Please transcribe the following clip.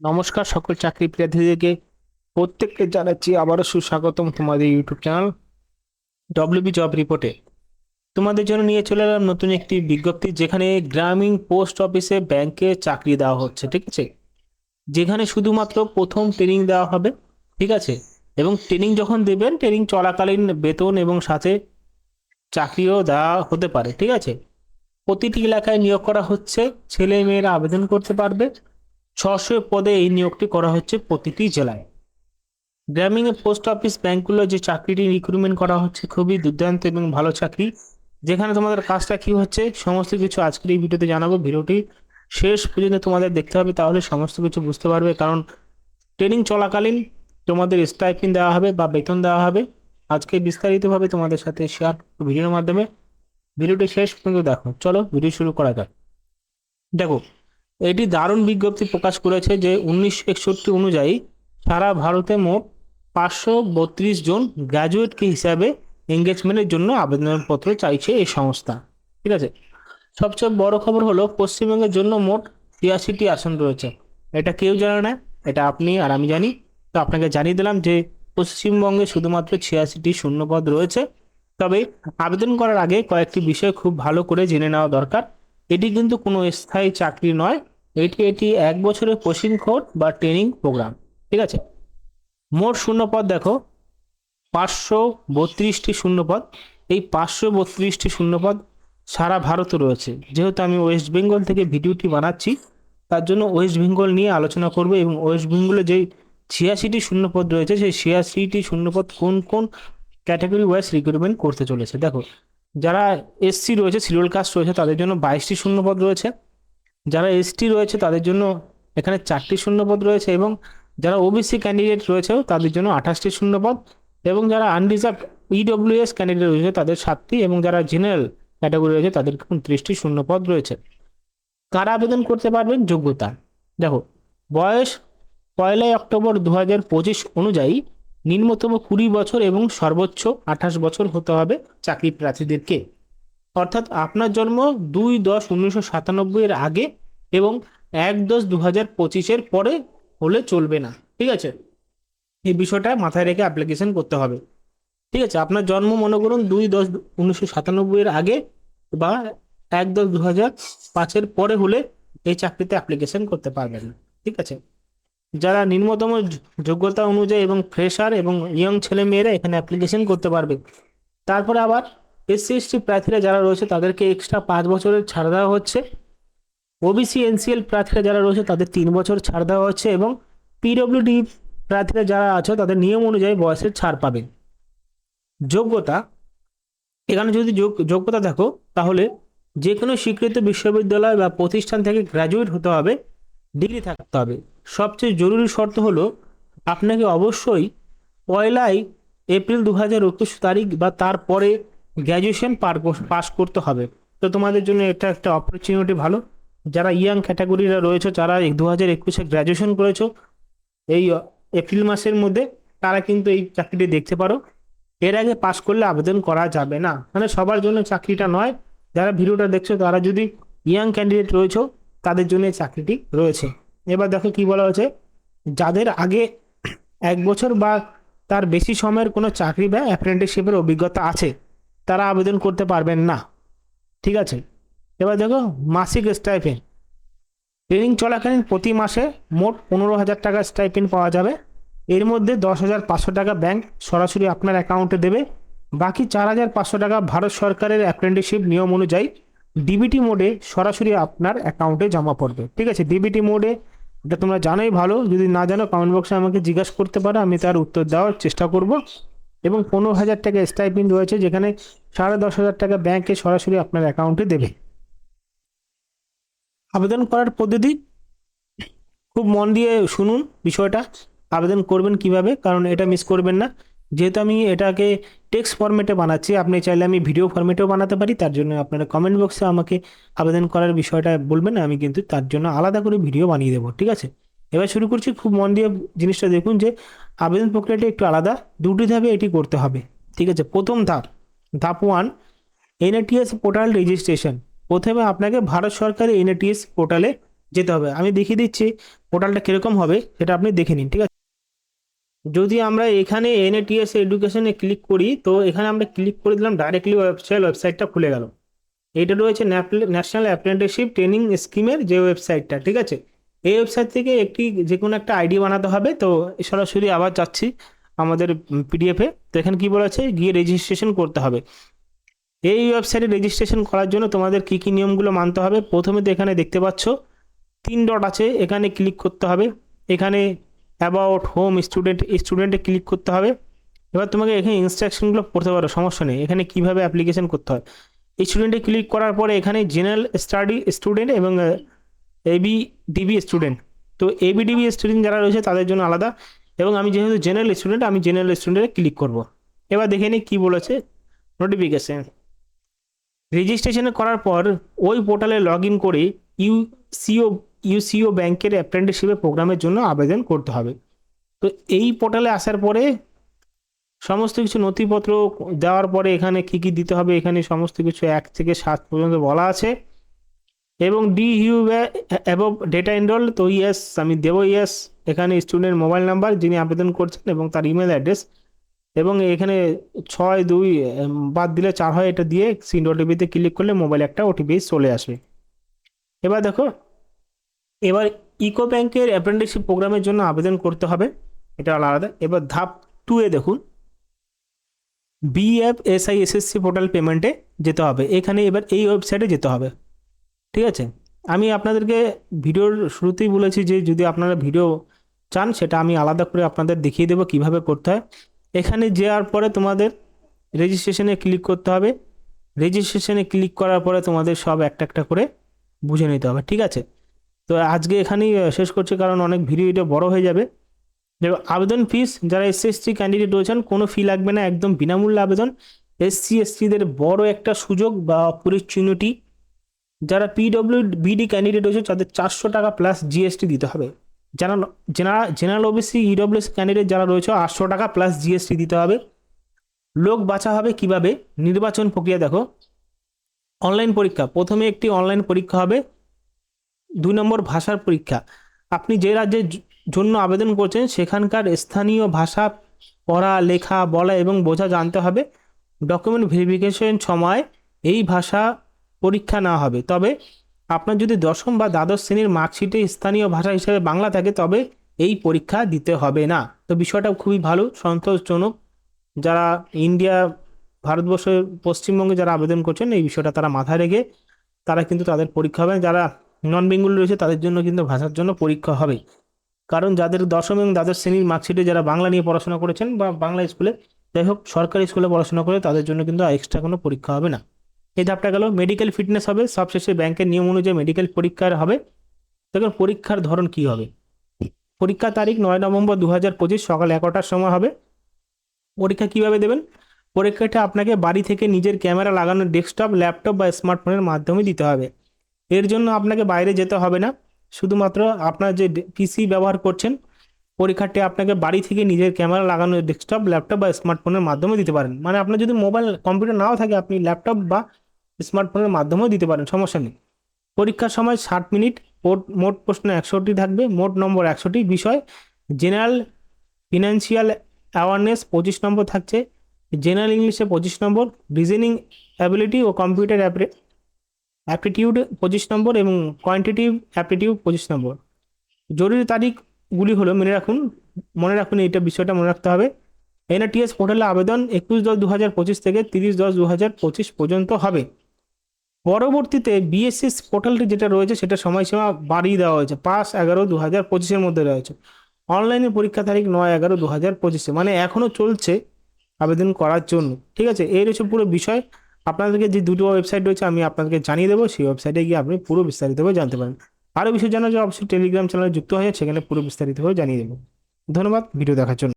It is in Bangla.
নমস্কার সকল চাকরি প্রার্থীদেরকে প্রত্যেককে জানাচ্ছি আবারও সুস্বাগতম তোমাদের ইউটিউব চ্যানেল ডব্লিউবি জব রিপোর্টে তোমাদের জন্য নিয়ে চলে এলাম নতুন একটি বিজ্ঞপ্তি যেখানে গ্রামীণ পোস্ট অফিসে ব্যাংকে চাকরি দেওয়া হচ্ছে, ঠিক আছে? যেখানে শুধুমাত্র প্রথম ট্রেনিং দেওয়া হবে, ঠিক আছে? এবং ট্রেনিং যখন দেবেন ট্রেনিং চলাকালীন বেতন এবং সাথে চাকরিও দেওয়া হতে পারে, ঠিক আছে? প্রতিটি এলাকায় নিয়োগ করা হচ্ছে ছেলে মেয়েরা আবেদন করতে পারবে। ছশো পদে এই নিয়োগটি করা হচ্ছে প্রতিটি জেলায়। গ্রামীণ পোস্ট অফিস ব্যাংকগুলো যে চাকরিটি রিক্রুটমেন্ট করা হচ্ছে খুবই দুর্দান্ত এবং ভালো চাকরি। যেখানে তোমাদের কাজটা কি হচ্ছে, সমস্ত কিছু আজকের এই ভিডিওতে জানাব। ভিডিওটি শেষ পর্যন্ত তোমাদের দেখতে হবে, তাহলে সমস্ত কিছু বুঝতে পারবে। কারণ ট্রেনিং চলাকালীন তোমাদের স্টাইপিন দেওয়া হবে বা বেতন দেওয়া হবে। আজকে বিস্তারিতভাবে তোমাদের সাথে শেয়ার ভিডিওর মাধ্যমে। ভিডিওটি শেষ পর্যন্ত দেখো। চলো, ভিডিও শুরু করা যাক। দেখো এটি দারুণ বিজ্ঞপ্তি প্রকাশ করেছে যে উনিশশো একষট্টি অনুযায়ী সারা ভারতে মোট পাঁচশো বত্রিশ জন গ্র্যাজুয়েটকে হিসাবে এঙ্গেজমেন্টের জন্য আবেদনপত্র চাইছে এই সংস্থা। ঠিক আছে? সবচেয়ে বড় খবর হলো, পশ্চিমবঙ্গের জন্য মোট ছিয়াশিটি আসন রয়েছে। এটা কেউ জানে না, এটা আপনি আর আমি জানি। তো আপনাকে জানিয়ে দিলাম যে পশ্চিমবঙ্গে শুধুমাত্র ছিয়াশিটি শূন্যপদ রয়েছে। তবে আবেদন করার আগে কয়েকটি বিষয় খুব ভালো করে জেনে নেওয়া দরকার। এটি কিন্তু কোনো স্থায়ী চাকরি নয় এটি এটি এক বছরের প্রশিক্ষণ বা ট্রেনিং প্রোগ্রাম, ঠিক আছে? মোট শূন্যপদ দেখো, পাঁচশো বত্রিশটি শূন্যপদ। এই পাঁচশো বত্রিশটি শূন্যপদ সারা ভারতে রয়েছে। যেহেতু আমি ওয়েস্ট বেঙ্গল থেকে ভিডিওটি বানাচ্ছি, তার জন্য ওয়েস্ট বেঙ্গল নিয়ে আলোচনা করব এবং ওয়েস্ট বেঙ্গলে যেই ছিয়াশিটি শূন্যপদ রয়েছে, সেই ছিয়াশিটি শূন্যপদ কোন কোন ক্যাটাগরি ওয়াইজ রিক্রুটমেন্ট করতে চলেছে? দেখো, যারা এসসি রয়েছে সিরিয়াল কাস্ট রয়েছে, তাদের জন্য বাইশটি শূন্যপদ রয়েছে। যারা এসটি রয়েছে তাদের জন্য এখানে চারটি শূন্যপদ রয়েছে এবং যারা ওবিসি ক্যান্ডিডেট রয়েছে তাদের জন্য আঠাশটি শূন্যপদ এবং যারা আনরিজার্ভ ইডব্লিউএস ক্যান্ডিডেট রয়েছে তাদের সাতটি এবং যারা জেনারেল ক্যাটাগরি রয়েছে তাদের উনত্রিশটি শূন্যপদ রয়েছে। কারা আবেদন করতে পারবেন? যোগ্যতা। দেখো, বয়স পয়লাই অক্টোবর দু হাজার পঁচিশ অনুযায়ী নিম্নতম কুড়ি বছর এবং সর্বোচ্চ আঠাশ বছর হতে হবে চাকরি প্রার্থীদেরকে অর্থাৎ আপনার জন্ম দুই দশ উনিশশো সাতানব্বই এর আগে এবং এক দশ দু হাজার পঁচিশের পরে হলে চলবে না, ঠিক আছে? এই বিষয়টা মাথায় রেখে অ্যাপ্লিকেশন করতে হবে, ঠিক আছে? আপনার জন্ম মনে করুন দুই দশ উনিশশো সাতানব্বই এর আগে বা এক দশ দু হাজার পাঁচের পরে হলে এই চাকরিতে অ্যাপ্লিকেশন করতে পারবেন ঠিক আছে? যারা নিম্নতম যোগ্যতা অনুযায়ী এবং ফ্রেশার এবং ইয়ং ছেলে মেয়েরা এখানে অ্যাপ্লিকেশন করতে পারবে। তারপরে আবার এসসি, এসটি প্রার্থীরা যারা রয়েছে তাদেরকে এক্সট্রা পাঁচ বছরের ছাড় দেওয়া হচ্ছে। ওবিসি এনসিএল প্রার্থীরা যারা রয়েছে তাদের তিন বছর ছাড় দেওয়া হচ্ছে এবং পিডব্লিউডি প্রার্থীরা যারা আছে তাদের নিয়ম অনুযায়ী বয়সের ছাড় পাবেন। যোগ্যতা, এখানে যদি যোগ- যোগ্যতা দেখো, তাহলে যে কোনো স্বীকৃত বিশ্ববিদ্যালয় বা প্রতিষ্ঠান থেকে গ্র্যাজুয়েট হতে হবে ডিগ্রি থাকতে হবে। সবচেয়ে জরুরি শর্ত হলো আপনাকে অবশ্যই পয়লাই এপ্রিল দু হাজার একুশ তারিখ বা তারপরে গ্র্যাজুয়েশন পার পাস করতে হবে। তো তোমাদের জন্য এটা একটা অপরচুনিটি ভালো। যারা ইয়াং ক্যাটাগরিরা রয়েছে, যারা দু হাজার একুশে গ্র্যাজুয়েশন করেছ, এই এপ্রিল মাসের মধ্যে তারা কিন্তু এই চাকরিটি দেখতে পারো। এর আগে পাস করলে আবেদন করা যাবে না। মানে সবার জন্য চাকরিটা নয়। যারা ভিডিওটা দেখছ, তারা যদি ইয়াং ক্যান্ডিডেট রয়েছে, তাদের জন্য চাকরিটি রয়েছে। এবার দেখো কি বলা হয়েছে। যাদের আগে এক বছর বা তার বেশি সময়ের কোনো চাকরি বা অ্যাপ্রেন্টিসশিপের অভিজ্ঞতা আছে তারা আবেদন করতে পারবেন না। ঠিক আছে? এবার দেখো মাসিক স্টাইপেন্ড ট্রেনিং চলাকালীন প্রতি মাসে মোট পনেরো হাজার টাকা স্টাইপেন্ড পাওয়া যাবে। এর মধ্যে দশ হাজার পাঁচশো টাকা ব্যাংক সরাসরি আপনার অ্যাকাউন্টে দেবে। বাকি চার হাজার পাঁচশো টাকা ভারত সরকারের অ্যাপ্রেন্টিসশিপ নিয়ম অনুযায়ী ডিবিটি মোডে সরাসরি আপনার অ্যাকাউন্টে জমা পড়বে। ঠিক আছে? ডিবিটি মোডে এটা তোমরা জানোই ভালো। যদি না জানো কমেন্ট বক্সে আমাকে জিজ্ঞাসা করতে পারো, আমি তার উত্তর দেওয়ার চেষ্টা করব। এবং পনেরো হাজার টাকা স্টাইপিন রয়েছে, যেখানে সাড়ে দশ হাজার টাকা ব্যাংকে সরাসরি আপনার অ্যাকাউন্টে দেবে। আবেদন করার পদ্ধতি, খুব মন দিয়ে শুনুন বিষয়টা, আবেদন করবেন কীভাবে, কারণ এটা মিস করবেন না। যেহেতু আমি এটাকে টেক্সট ফরম্যাটে বানাচ্ছি, আপনি চাইলে আমি ভিডিও ফরম্যাটেও বানাতে পারি, তার জন্য আপনারা কমেন্ট বক্সে আমাকে আবেদন করার বিষয়টা বলবেন, আমি কিন্তু তার জন্য আলাদা করে ভিডিও বানিয়ে দেবো, ঠিক আছে? এবার শুরু করছি খুব মন দিয়ে জিনিসটা দেখুন যে আবেদন প্রক্রিয়াটা একটু আলাদা, দুটি ধাপে এটি করতে হবে, ঠিক আছে? প্রথম ধাপ ধাপ ওয়ান এনএটিএস পোর্টাল রেজিস্ট্রেশন প্রথমে আপনাকে ভারত সরকারের এনএটিএস পোর্টালে যেতে হবে। আমি দেখিয়ে দিচ্ছি পোর্টালটা কীরকম হবে, সেটা আপনি দেখে নিন, ঠিক আছে? যদি আমরা এখানে এনএটিএস এডুকেশনে ক্লিক করি, তো এখানে আমরা ক্লিক করে দিলাম ডাইরেক্টলি ওয়েবসাইট ওয়েবসাইটটা খুলে গেল। এটা রয়েছে ন্যাশনাল অ্যাপ্রেন্টিসশিপ ট্রেনিং স্কিমের যে ওয়েবসাইটটা ঠিক আছে? এই ওয়েবসাইট থেকে একটি যে কোনো একটা আইডি বানাতে হবে। তো সরাসরি আবার যাচ্ছি আমাদের পিডিএফে তো এখানে কী বলেছে গিয়ে রেজিস্ট্রেশন করতে হবে। এই ওয়েবসাইটে রেজিস্ট্রেশন করার জন্য তোমাদের কী কী নিয়মগুলো মানতে হবে? প্রথমে তো এখানে দেখতে পাচ্ছ, তিন ডট আছে। এখানে ক্লিক করতে হবে। এখানে অ্যাবাউট হোম স্টুডেন্ট স্টুডেন্টে ক্লিক করতে হবে। এবার তোমাকে এখানে ইনস্ট্রাকশনগুলো পড়তে পারো, সমস্যা নেই। এখানে কীভাবে অ্যাপ্লিকেশন করতে হয়? স্টুডেন্টে ক্লিক করার পরে এখানে জেনারেল স্টাডি স্টুডেন্ট এবং এবি ডিবি স্টুডেন্ট তো এবি ডিবি স্টুডেন্ট যারা রয়েছে, তাদের জন্য আলাদা। এবং আমি যেহেতু জেনারেল স্টুডেন্ট আমি জেনারেল স্টুডেন্টে ক্লিক করব। এবার দেখে নিই কী বলেছে নোটিফিকেশান রেজিস্ট্রেশন করার পর ওই পোর্টালে লগ ইন করে ইউসিও ইউসিও ব্যাংকের অ্যাপ্রেন্টিসশিপের প্রোগ্রামের জন্য আবেদন করতে হবে। তো এই পোর্টালে আসার পরে সমস্ত কিছু নথিপত্র দেওয়ার পরে এখানে কী কী দিতে হবে, এখানে সমস্ত কিছু এক থেকে সাত পর্যন্ত বলা আছে। এবং D U above data enrol তো ইয়েস আমি দেবো ইয়েস এখানে স্টুডেন্ট মোবাইল নাম্বার যিনি আবেদন করছেন এবং তার ইমেল অ্যাড্রেস এবং এখানে ছয়, দুই বাদ দিলে চার হয়, এটা দিয়ে সিন ওটিপিতে ক্লিক করলে মোবাইল একটা ওটিপি চলে আসবে। এবার দেখো, এবার ইকো ব্যাংকের অ্যাপ্রেন্টিসশিপ প্রোগ্রামের জন্য আবেদন করতে হবে, এটা আলাদা। এবার ধাপ টু এ দেখুন বিএফ এসআই এসএসসি পোর্টাল পেমেন্টে যেতে হবে। এখানে এবার এই ওয়েবসাইটে যেতে হবে। ঠিক আছে? আমি আপনাদেরকে ভিডিওর শুরুতেই বলেছি যে যদি আপনারা ভিডিও চান, সেটা আমি আলাদা করে আপনাদের দেখিয়ে দেবো কীভাবে করতে হয়। এখানে যাওয়ার পরে তোমাদের রেজিস্ট্রেশনে ক্লিক করতে হবে। রেজিস্ট্রেশনে ক্লিক করার পরে তোমাদের সব একটা একটা করে বুঝে নিতে হবে, ঠিক আছে? তো আজকে এখানেই শেষ করছি, কারণ অনেক ভিডিও এটা বড় হয়ে যাবে। আবেদন ফিস যারা এসসি ক্যান্ডিডেট রয়েছেন, কোনো ফি লাগবে না, একদম বিনামূল্যে আবেদন। এসসি এসটিদের বড় একটা সুযোগ বা অপরচুনিটি যারা পিডব্লিউ বিডি ক্যান্ডিডেট রয়েছে, তাদের চারশো টাকা প্লাস জিএসটি দিতে হবে। যারা general general OBC EWS candidate যারা রয়েছে, আটশো টাকা প্লাস জিএসটি দিতে হবে। লোক বাঁচা হবে কীভাবে? নির্বাচন প্রক্রিয়া দেখো। অনলাইন পরীক্ষা, প্রথমে একটি অনলাইন পরীক্ষা হবে। দুই নম্বর ভাষার পরীক্ষা। আপনি যে রাজ্যের জন্য আবেদন করছেন, সেখানকার স্থানীয় ভাষা পড়া, লেখা, বলা এবং বোঝা জানতে হবে। ডকুমেন্ট ভেরিফিকেশন সময়, এই ভাষা পরীক্ষা না হবে। তবে আপনার যদি দশম বা দ্বাদশ শ্রেণির মার্কশিটে স্থানীয় ভাষা হিসেবে বাংলা থাকে, তবে এই পরীক্ষা দিতে হবে না। তো বিষয়টা খুবই ভালো, সন্তোষজনক। যারা ইন্ডিয়া, ভারতবর্ষের পশ্চিমবঙ্গে যারা আবেদন করছেন, এই বিষয়টা তারা মাথায় রেখে তারা কিন্তু তাদের পরীক্ষা হবে। যারা নন বেঙ্গল রয়েছে, তাদের জন্য কিন্তু ভাষার জন্য পরীক্ষা হবে। কারণ যাদের দশম এবং দ্বাদশ শ্রেণির মার্কশিটে যারা বাংলা নিয়ে পড়াশোনা করেছেন বা বাংলা স্কুলে, যাই হোক সরকারি স্কুলে পড়াশোনা করে, তাদের জন্য কিন্তু এক্সট্রা কোনো পরীক্ষা হবে না। এই ধাপটা গেল মেডিকেল ফিটনেস হবে, সবশেষে ব্যাংকের নিয়ম অনুযায়ী মেডিকেল পরীক্ষার হবে। দেখুন, পরীক্ষার ধরন কি হবে? পরীক্ষা তারিখ নয় নভেম্বর দু হাজার পঁচিশ, সকাল এগারোটার সময় হবে। পরীক্ষা কীভাবে দেবেন? পরীক্ষাটা আপনাকে বাড়ি থেকে নিজের ক্যামেরা লাগানো ডেস্কটপ ল্যাপটপ বা স্মার্টফোনের মাধ্যমে দিতে হবে। এর জন্য আপনাকে বাইরে যেতে হবে না। শুধুমাত্র আপনার যে পিসি ব্যবহার করছেন পরীক্ষাটি আপনাকে বাড়ি থেকে নিজের ক্যামেরা লাগানো ডেস্কটপ ল্যাপটপ বা স্মার্টফোনের মাধ্যমে দিতে পারেন। মানে আপনার যদি মোবাইল কম্পিউটার নাও থাকে, আপনি ল্যাপটপ বা স্মার্টফোনের মাধ্যমেও দিতে পারেন, সমস্যা নেই। পরীক্ষার সময় ষাট মিনিট, মোট প্রশ্ন একশোটি থাকবে, মোট নম্বর একশোটি বিষয়, জেনারেল ফিনান্সিয়াল অ্যাওয়ারনেস পঁচিশ নম্বর থাকছে। জেনারেল ইংলিশে পঁচিশ নম্বর, রিজনিং অ্যাবিলিটি ও কম্পিউটার অ্যাপটিটিউড পঁচিশ নম্বর এবং কোয়ান্টিটিভ অ্যাপটিটিউড পঁচিশ নম্বর। জরুরি তারিখগুলি হলো, মনে রাখুন মনে রাখুন এইটা বিষয়টা মনে রাখতে হবে। এনআরটিএস পোর্টালে আবেদন একুশ দশ দু হাজার পঁচিশ থেকে তিরিশ দশ দু হাজার পঁচিশ পর্যন্ত হবে। পরবর্তীতে বিএসএস পোর্টালটি যেটা রয়েছে সেটা সময়সীমা বাড়িয়ে দেওয়া হয়েছে, পাঁচ এগারো দু হাজার পঁচিশের মধ্যে রয়েছে। অনলাইনে পরীক্ষা তারিখ নয় এগারো দু হাজার পঁচিশে মানে এখনও চলছে আবেদন করার জন্য। ঠিক আছে? এই রয়েছে পুরো বিষয়। আপনাদেরকে যে দুটো ওয়েবসাইট রয়েছে আমি আপনাদেরকে জানিয়ে দেবো, সেই ওয়েবসাইটে গিয়ে আপনি পুরো বিস্তারিতভাবে জানতে পারেন আরও বিষয় জানার জন্য অবশ্যই টেলিগ্রাম চ্যানেলে যুক্ত হয়ে সেখানে পুরো বিস্তারিতভাবে জানিয়ে দেবো। ধন্যবাদ, ভিডিও দেখার জন্য।